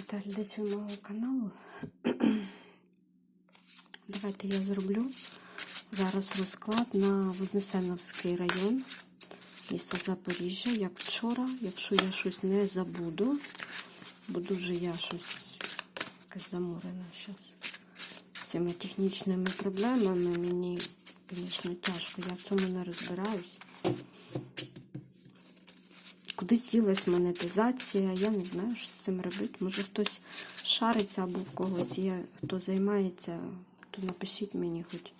Вітаю глядачів мого каналу. Давайте я зроблю зараз розклад на Вознесеновський район, місто Запоріжжя, як вчора, якщо я щось не забуду, бо дуже я щось якась заморена зараз з цими технічними проблемами. Мені, звісно, тяжко, я в цьому не розбираюсь. Кудись ділась монетизація, я не знаю, що з цим робити. Може хтось шариться або в когось є, хто займається, то напишіть мені хоч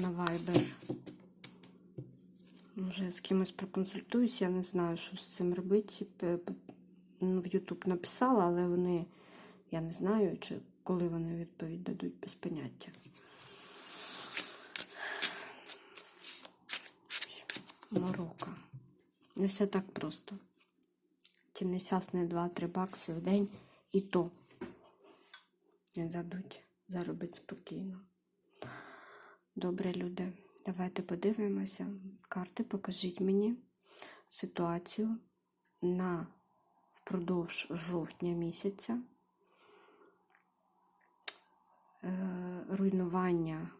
на Viber. Може, я з кимось проконсультуюсь, я не знаю, що з цим робити. Ну, В YouTube написала, але вони, я не знаю, чи коли вони відповідь дадуть без поняття. Морока. Не все так просто. Ті нещасні 2-3 бакси в день і то не дадуть заробити спокійно. Добре, люди, давайте подивимося. Карти, покажіть мені ситуацію на впродовж жовтня місяця. Е, руйнування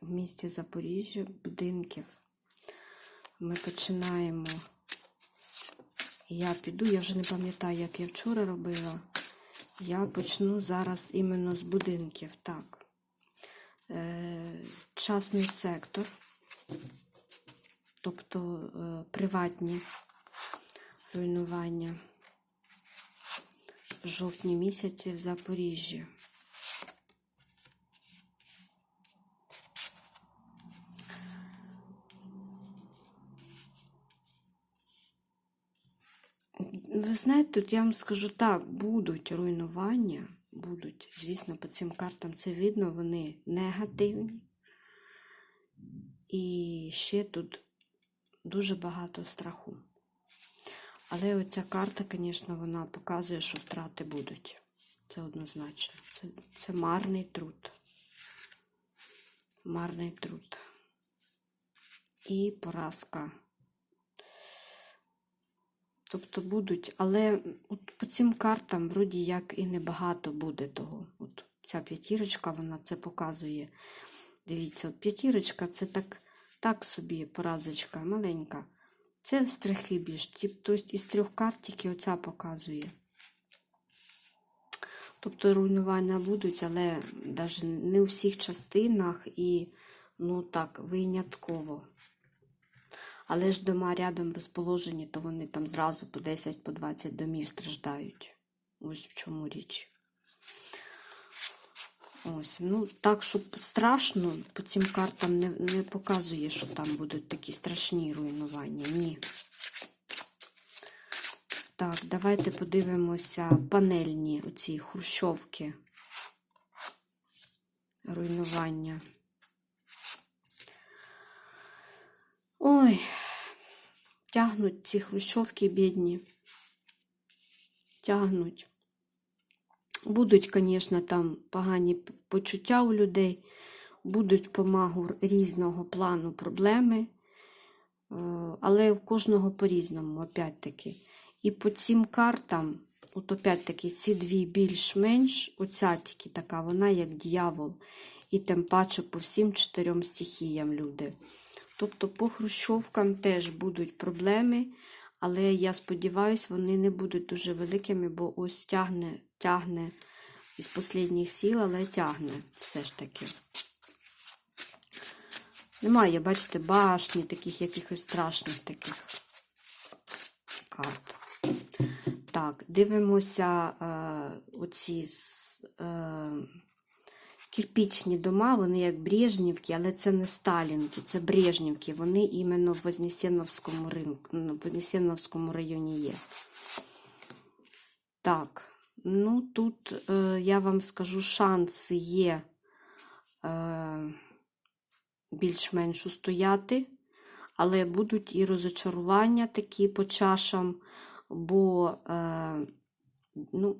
в місті Запоріжжя будинків ми починаємо. Я піду, я вже не пам'ятаю, як я вчора робила. Я почну зараз іменно з будинків. Так. Е, частний сектор, тобто е, приватні руйнування в жовтні місяці в Запоріжжі. Ви знаєте, тут я вам скажу так, будуть руйнування, будуть, звісно, по цим картам це видно, вони негативні. І ще тут дуже багато страху. Але оця карта, звісно, вона показує, що втрати будуть. Це однозначно. Це, це марний труд. Марний труд. І поразка. Тобто будуть, але от по цим картам, вроді як і небагато буде того. От ця п'ятірочка, вона це показує. Дивіться, от п'ятірочка це так, так собі поразочка маленька. Це страхи більш. Тобто із трьох карт тільки оця показує. Тобто руйнування будуть, але навіть не у всіх частинах і, ну так, винятково. Але ж дома рядом розположені, то вони там зразу по 10, по 20 домів страждають. Ось в чому річ. Ось, ну так, щоб страшно, по цим картам не, не показує, що там будуть такі страшні руйнування. Ні. Так, давайте подивимося панельні оці хрущовки. Руйнування. Ой, тягнуть ці хрущовки бідні. Тягнуть. Будуть, звісно, там погані почуття у людей, будуть помагу різного плану проблеми, е, але у кожного по-різному, опять-таки. І по цим картам, от опять-таки, ці дві більш-менш, оця тільки така, вона як дьявол. І тим паче по всім чотирьом стихіям люди. Тобто по хрущовкам теж будуть проблеми, але я сподіваюся, вони не будуть дуже великими, бо ось тягне, тягне із останніх сіл, але тягне все ж таки. Немає, бачите, башні, таких якихось страшних таких карт. Так, дивимося е, оці е, кирпічні дома, вони як Брежнівки, але це не Сталінки, це Брежнівки. Вони іменно в Вознесеновському ринку, ну, в Вознесеновському районі є. Так, ну тут е, я вам скажу, шанси є е, більш-менш устояти, але будуть і розочарування такі по чашам, бо, е, ну,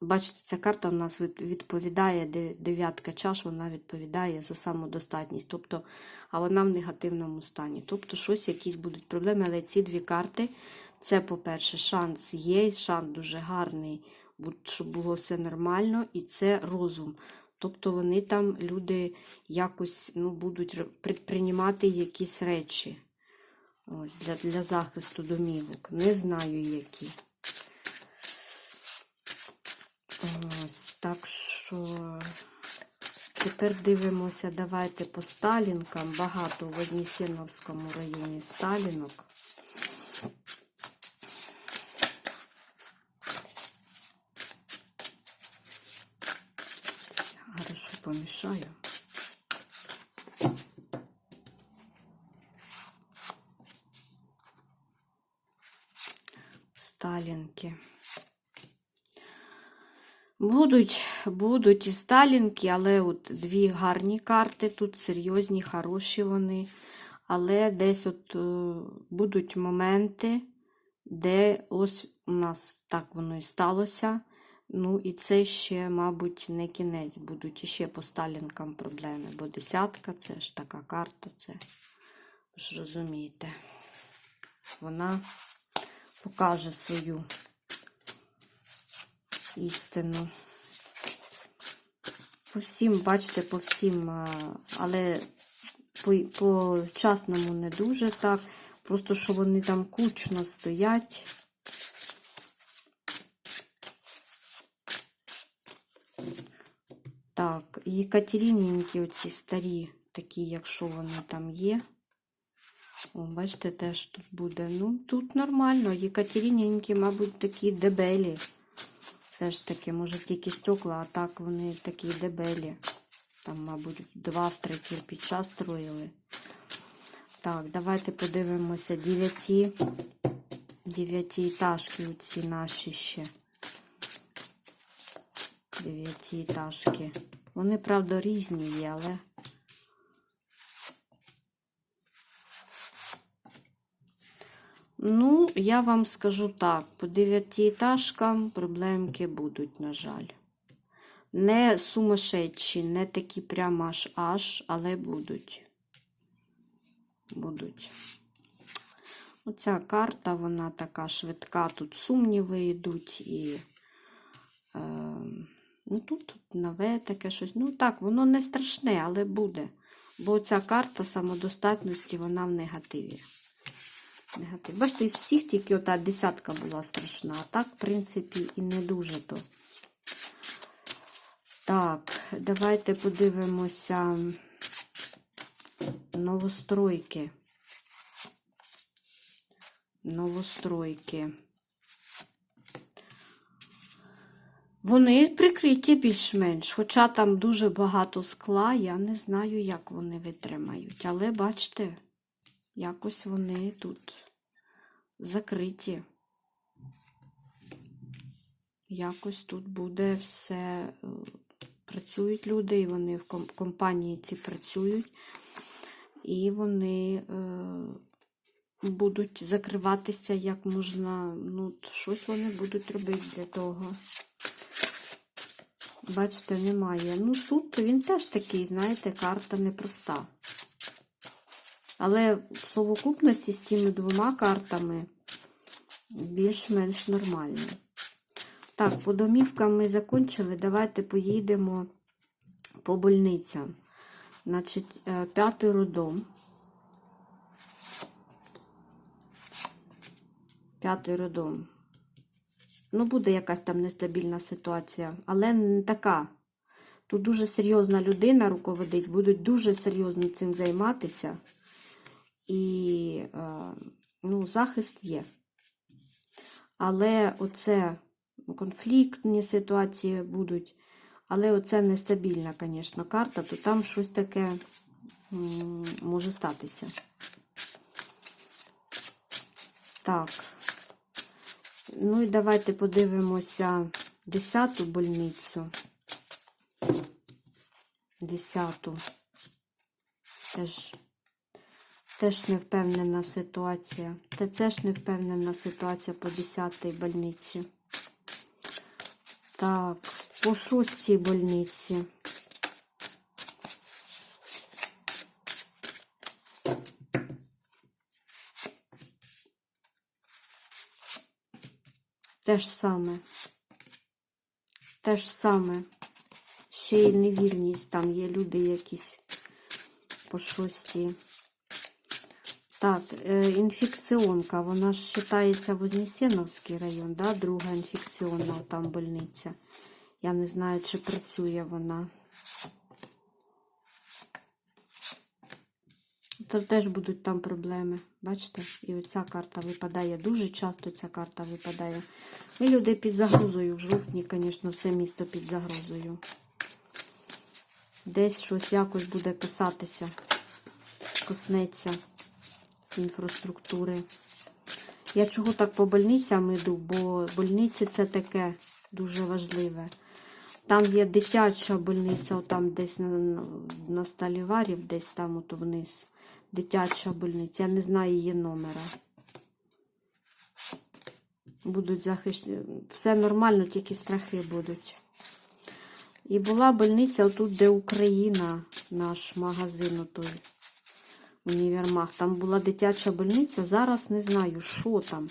Бачите, ця карта у нас відповідає, дев'ятка чаш, вона відповідає за самодостатність, тобто, а вона в негативному стані. Тобто, щось, якісь будуть проблеми, але ці дві карти Це, по-перше, шанс є, шанс дуже гарний, щоб було все нормально, і це розум. Тобто вони там, люди, якось ну, будуть предприймати якісь речі ось, для, для захисту домівок. Не знаю, які. Ось, так що тепер дивимося, давайте по Сталінкам. Багато в Однісіновському районі Сталінок. Хорошо помішаю. Сталінки. Будуть, будуть і Сталінки, але от дві гарні карти тут, серйозні, хороші вони. Але десь от е, будуть моменти, де ось у нас так воно і сталося. Ну і це ще, мабуть, не кінець. Будуть іще по Сталінкам проблеми. Бо десятка це ж така карта, це ви ж розумієте. Вона покаже свою істину. По всім, бачите, по всім, але по, по частному не дуже так. Просто що вони там кучно стоять. Так, Єкатеринінькі оці старі, такі, якщо вони там є. О, бачите, теж тут буде. Ну, тут нормально. Єкатеринінькі, мабуть, такі дебелі. Все ж таки, може, тільки стекла, а так вони такі дебелі. Там, мабуть, два-три кирпича строїли. Так, давайте подивимося дев'яті. Дев'ятиэтажки оці наші ще. Дев'ятиэтажки. Вони, правда, різні є, але. Ну, я вам скажу так, по дев'ятиэтажкам проблемки будуть, на жаль. Не сумасшедші, не такі прямо аж аж, але будуть. Будуть. Оця карта, вона така швидка, тут сумніви йдуть і. Е, ну, тут, тут нове таке щось. Ну так, воно не страшне, але буде. Бо ця карта самодостатності, вона в негативі. Негатив. Бачите, із всіх тільки ота десятка була страшна, а так, в принципі, і не дуже то. Так, давайте подивимося новостройки. Новостройки. Вони прикриті більш-менш, хоча там дуже багато скла, я не знаю, як вони витримають. Але бачите, якось вони тут закриті. Якось тут буде все. е, Працюють люди, і вони в компанії ці працюють, і вони е, будуть закриватися як можна. Ну, щось вони будуть робити для того. Бачите, немає. Ну, суд, він теж такий, знаєте, карта непроста. Але в совокупності з цими двома картами більш-менш нормально. Так, по домівкам ми закончили. Давайте поїдемо по больницям. Значить, е, п'ятий роддом. П'ятий роддом. Ну, буде якась там нестабільна ситуація, але не така. Тут дуже серйозна людина руководить, будуть дуже серйозно цим займатися. І е, ну, захист є. Але оце конфліктні ситуації будуть. Але оце нестабільна, звісно, карта, то там щось таке може статися. Так. Ну і давайте подивимося десяту больницю. Десяту. Теж, теж невпевнена ситуація. Це теж невпевнена ситуація по 10-й больниці. Так, по шостій больниці. Те ж саме. Те ж саме. Ще й невірність. Там є люди якісь по шості. Так, е, інфекціонка, вона ж вважається Вознесеновський район, да? друга інфекціонна там больниця. Я не знаю, чи працює вона. То теж будуть там проблеми. Бачите? І оця карта випадає. Дуже часто ця карта випадає. І люди під загрозою. В жовтні, звісно, все місто під загрозою. Десь щось якось буде писатися, коснеться інфраструктури. Я чого так по больницям йду, бо больниці це таке дуже важливе. Там є дитяча больниця, там десь на, на, Сталіварів, десь там от вниз. Дитяча больниця. Я не знаю її номера. Будуть захищені. Все нормально, тільки страхи будуть. І була больниця отут, де Україна, наш магазин той універмаг. Там була дитяча больниця. Зараз не знаю, що там.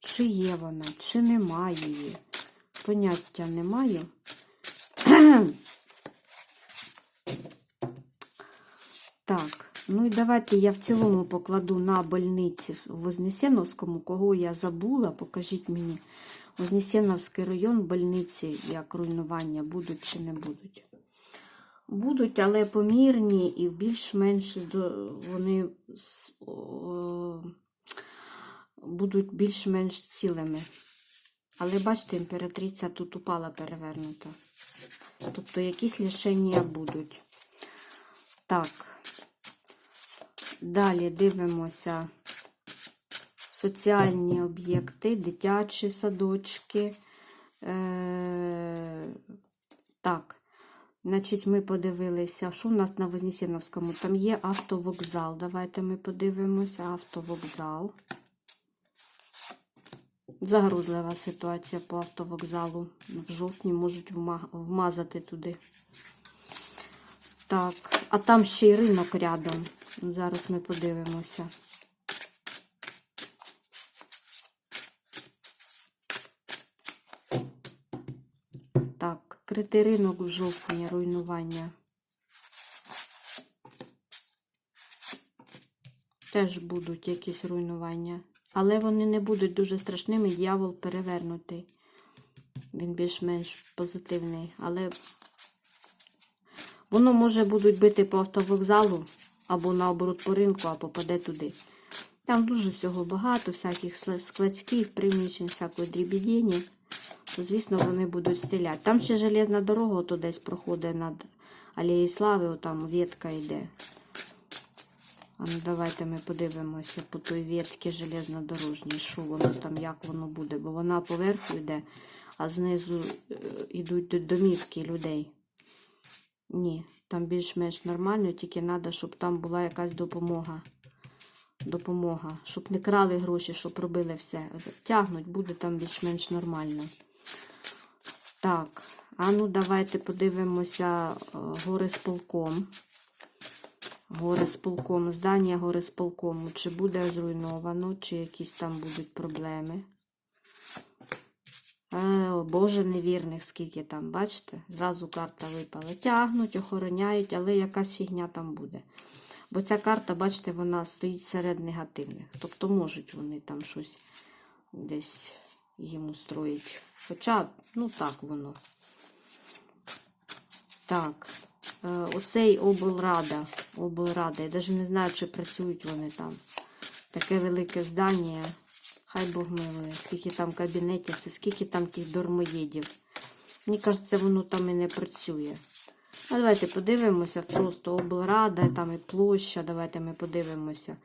Чи є вона, чи немає її. Поняття не маю. Так, ну і давайте я в цілому покладу на больниці в Вознесеновському, кого я забула, покажіть мені. Вознесеновський район, больниці, як руйнування, будуть чи не будуть. Будуть, але помірні і більш-менш вони будуть більш-менш цілими. Але бачите, імператриця тут упала перевернута. Тобто якісь лишення будуть. Так. Далі дивимося соціальні об'єкти, дитячі садочки. Е, так. Значить, ми подивилися, що в нас на Вознесеновському. Там є автовокзал. Давайте ми подивимося. Автовокзал. Загрузлива ситуація по автовокзалу. В жовтні можуть вмазати туди. Так, а там ще й ринок рядом. Зараз ми подивимося. Критий ринок в жовтні, руйнування. Теж будуть якісь руйнування. Але вони не будуть дуже страшними. Дьявол перевернутий. Він більш-менш позитивний. Але воно може будуть бити по автовокзалу або наоборот по ринку, а попаде туди. Там дуже всього багато, всяких складських приміщень, всякої дрібідіння. Звісно, вони будуть стріляти. Там ще железна дорога, то десь проходить над Алією Слави, отам ветка йде. А ну давайте ми подивимося по той ветці железнодорожній, що воно там, як воно буде, бо вона поверху йде, а знизу е, йдуть домівки людей. Ні, там більш-менш нормально, тільки треба, щоб там була якась допомога. Допомога. Щоб не крали гроші, щоб робили все. Тягнуть, буде там більш-менш нормально. Так, а ну давайте подивимося е, горисполком. Горисполком, здання горисполкому. Чи буде зруйновано, чи якісь там будуть проблеми. Е, о, Боже невірних, скільки там, бачите? Зразу карта випала. Тягнуть, охороняють, але якась фігня там буде. Бо ця карта, бачите, вона стоїть серед негативних. Тобто можуть вони там щось десь їм устроїть. Хоча, ну так воно. Так. Е, Оцей облрада. облрада. Я навіть не знаю, чи працюють вони там. Таке велике здання. Хай Бог милує, скільки там кабінетів, це скільки там тих дормоєдів. Мені кажеться, воно там і не працює. А давайте подивимося. Просто облрада, там і площа. Давайте ми подивимося,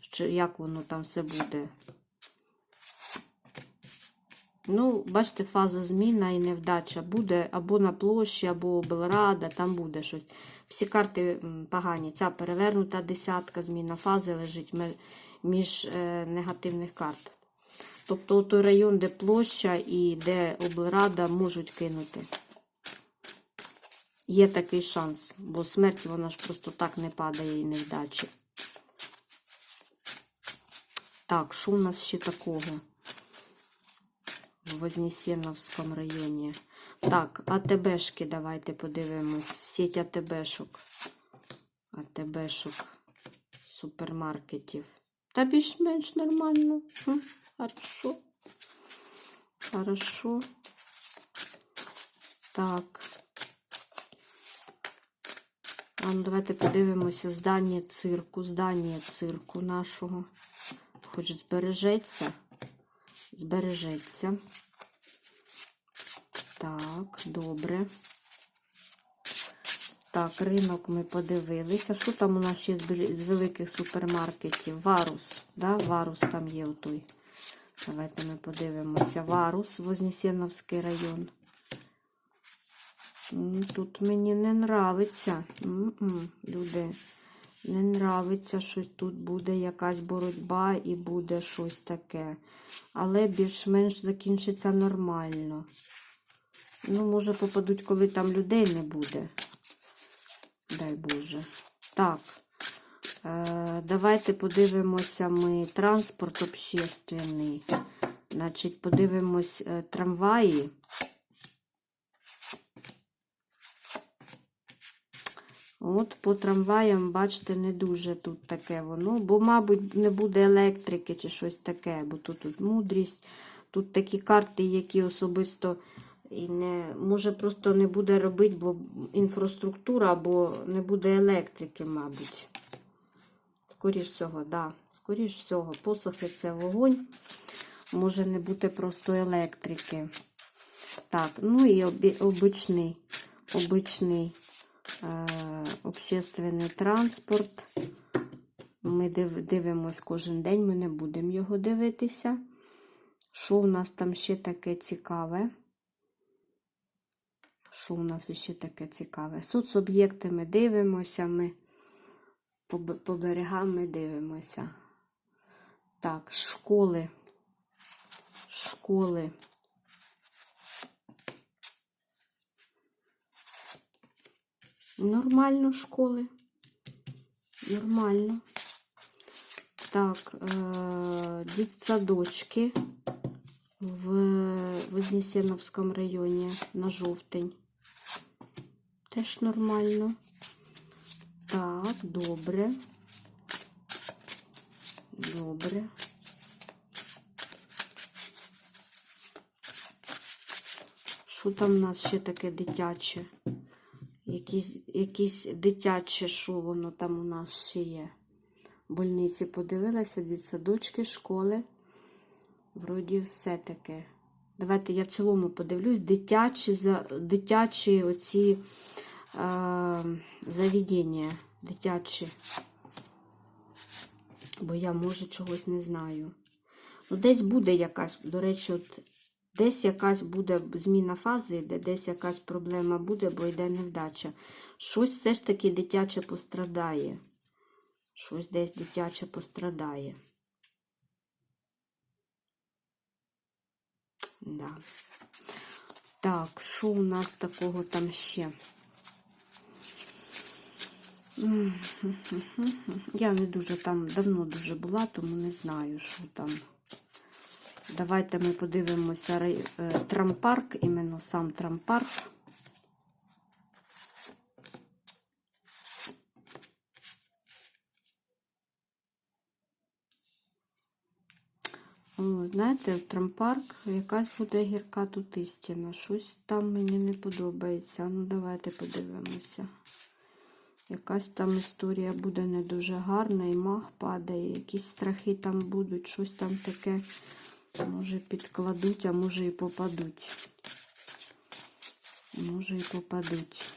що, як воно там все буде. Ну, бачите, фаза зміна і невдача буде або на площі, або облрада, там буде щось. Всі карти погані. Ця перевернута десятка, зміна фази лежить між е, негативних карт. Тобто той район, де площа і де облрада можуть кинути. Є такий шанс, бо смерть вона ж просто так не падає і невдачі. Так, що у нас ще такого? В Вознесеновському районі. Так, АТБшки давайте подивимось. Сеть АТБшок. АТБшок супермаркетів. Та більш-менш нормально. Хм, хорошо. Хорошо. Так. Ну, давайте подивимося здання цирку, здання цирку нашого. Хоч збережеться. Збережеться. Так, добре. Так, ринок ми подивилися. Що там у нас ще з великих супермаркетів? Варус. Да? Варус там є отой. Давайте ми подивимося. Варус, Вознесеновський район. Тут мені не нравиться. Люди, не нравиться, що тут буде якась боротьба і буде щось таке. Але більш-менш закінчиться нормально. Ну, може, попадуть, коли там людей не буде. Дай Боже. Так. Е, давайте подивимося ми транспорт общественний. Значить, подивимось е, трамваї. От по трамваям, бачите, не дуже тут таке воно, бо, мабуть, не буде електрики чи щось таке, бо тут, тут мудрість, тут такі карти, які особисто і не, може просто не буде робити, бо інфраструктура, або не буде електрики, мабуть. Скоріш всього, да. Скоріш всього, посохи це вогонь. Може не бути просто електрики. Так, ну і обичний, обичний е, общественний транспорт. Ми див, дивимось кожен день, ми не будемо його дивитися. Що у нас там ще таке цікаве? Що у нас ще таке цікаве? Соцоб'єкти ми дивимося, ми по, по берегам дивимося. Так, школи. Школи. Нормально школи. Нормально. Так, е, дитсадочки в Вознесеновському районі на жовтень. Теж нормально. Так, добре. Добре. Що там у нас ще таке дитяче? Якісь, якісь дитяче, що воно там у нас ще є? В Больниці подивилася, дитсадочки, школи. Вроді все таке. Давайте я в цілому подивлюсь. Дитячі, дитячі оці е, заведення. Дитячі. Бо я, може, чогось не знаю. Ну, десь буде якась, до речі, от десь якась буде зміна фази, де десь якась проблема буде, бо йде невдача. Щось все ж таки дитяче пострадає. Щось десь дитяче пострадає. Да. Так, що у нас такого там ще? Я не дуже там давно дуже була, тому не знаю, що там. Давайте ми подивимося е, трампарк, іменно сам трампарк. О, знаєте, трампарк, якась буде гірка тут істина. Щось там мені не подобається. Ну, давайте подивимося. Якась там історія буде не дуже гарна, і мах падає, якісь страхи там будуть, щось там таке, може підкладуть, а може і попадуть. Може і попадуть.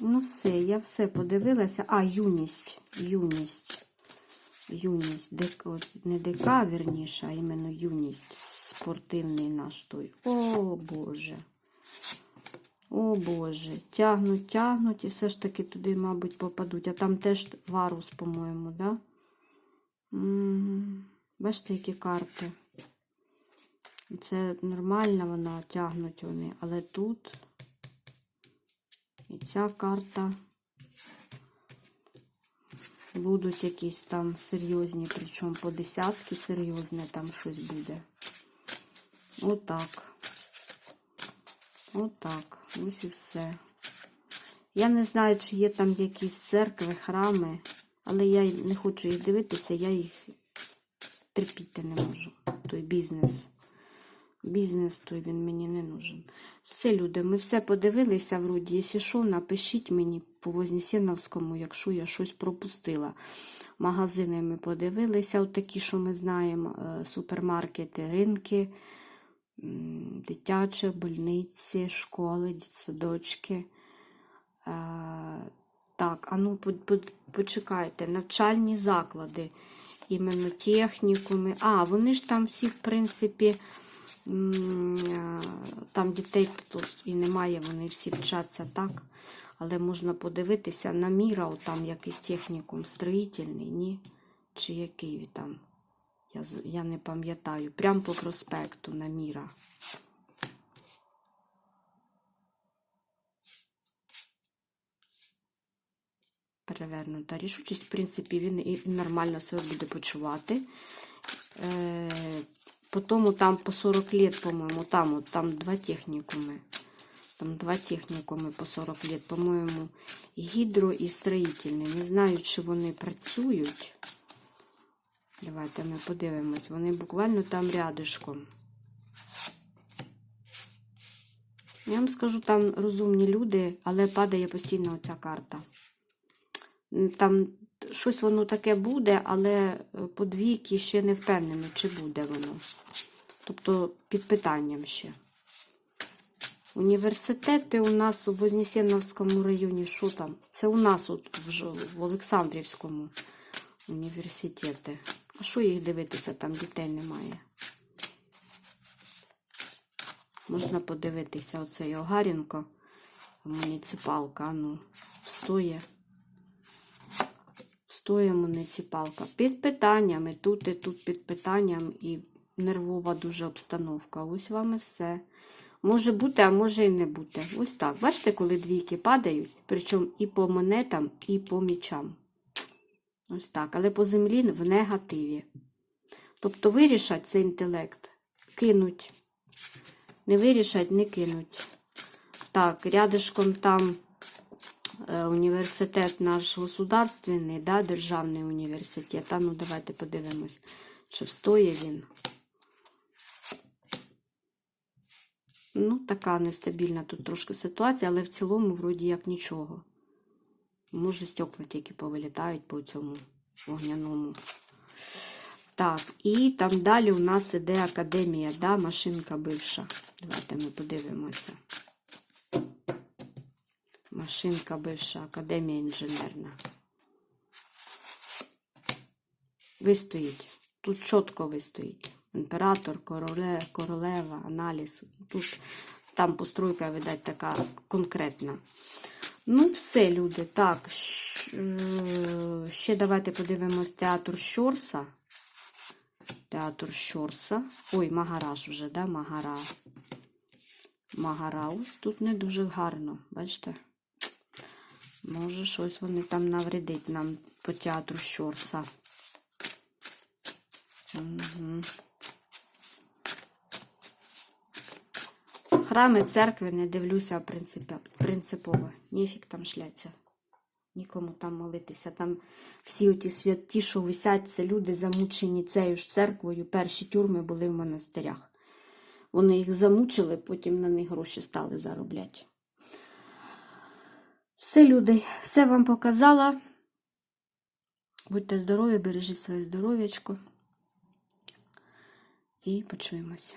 Ну, все, я все подивилася. А, юність. Юність. Юність. Дек, от, не ДК, вірніше, а іменно юність. Спортивний наш той. О, Боже. О Боже, тягнуть, тягнуть, і все ж таки туди, мабуть, попадуть. А там теж варус, по-моєму, да? Бачите, які карти. Це нормально вона, тягнуть вони, але тут і ця карта будуть якісь там серйозні, причому по десятки серйозне там щось буде. Отак. Отак. Ось і все. Я не знаю, чи є там якісь церкви, храми, але я не хочу їх дивитися, я їх терпіти не можу. Той бізнес. Бізнес той він мені не нужен. Все, люди, ми все подивилися вроді. Якщо що, напишіть мені по Вознесеновському, якщо я щось пропустила. Магазини ми подивилися, от такі, що ми знаємо, е, супермаркети, ринки, дитячі, больниці, школи, дитсадочки. Е, Так, а ну по- по- почекайте, навчальні заклади, іменно технікуми. А, вони ж там всі, в принципі, там дітей тут і немає, вони всі вчаться так. Але можна подивитися на міра, там якийсь технікум строїтельний, ні? Чи який там? Я, я не пам'ятаю. Прямо по проспекту на міра. Перевернута рішучість. В принципі, він і нормально себе буде почувати. Е, Потім там по 40 лет, по-моєму, там, от, там два технікуми. Там два технікуми по 40 лет, по-моєму, гідро і строїтельний. Не знаю, чи вони працюють. Давайте ми подивимось. Вони буквально там рядишком. Я вам скажу, там розумні люди, але падає постійно оця карта. Там щось воно таке буде, але е, по двійки ще не впевнено, чи буде воно. Тобто під питанням ще. Університети у нас у Вознесеновському районі, що там? Це у нас от в, в Олександрівському університети. А що їх дивитися? Там дітей немає. Можна подивитися оцей Огарінко, муніципалка, ну, стоє. Стоє муніципалка. Під питаннями, тут і тут під питанням і нервова дуже обстановка. Ось вам і все. Може бути, а може і не бути. Ось так. Бачите, коли двійки падають, причому і по монетам, і по мічам. Ось так. Але по землі в негативі. Тобто вирішать цей інтелект, кинуть. Не вирішать, не кинуть. Так, рядышком там університет наш государственний, да, державний університет. А ну давайте подивимось, чи встоє він. Ну, така нестабільна тут трошки ситуація, але в цілому, вроді як нічого. Може, стекла тільки повилітають по цьому вогняному. Так, і там далі у нас іде академія, да, машинка бивша. Давайте ми подивимося. Машинка бивша, академія інженерна. Вистоїть. Тут чітко вистоїть. Імператор, короле, королева, аналіз. Тут там постройка, видать, така конкретна. Ну, все, люди. Так, е, ще давайте подивимось театр Щорса. Театр Щорса. Ой, Магараж вже, да? Магара. Магара. Ось тут не дуже гарно, бачите? Може, щось вони там навредить нам по театру Щорса. Угу. Храми, церкви не дивлюся принципово. Ніфіг там шляться. Нікому там молитися. Там всі оті святі, що висять, це люди замучені цією ж церквою. Перші тюрми були в монастирях. Вони їх замучили, потім на них гроші стали заробляти. Все, люди, все вам показала. Будьте здорові, бережіть своє здоров'ячко. І почуємося.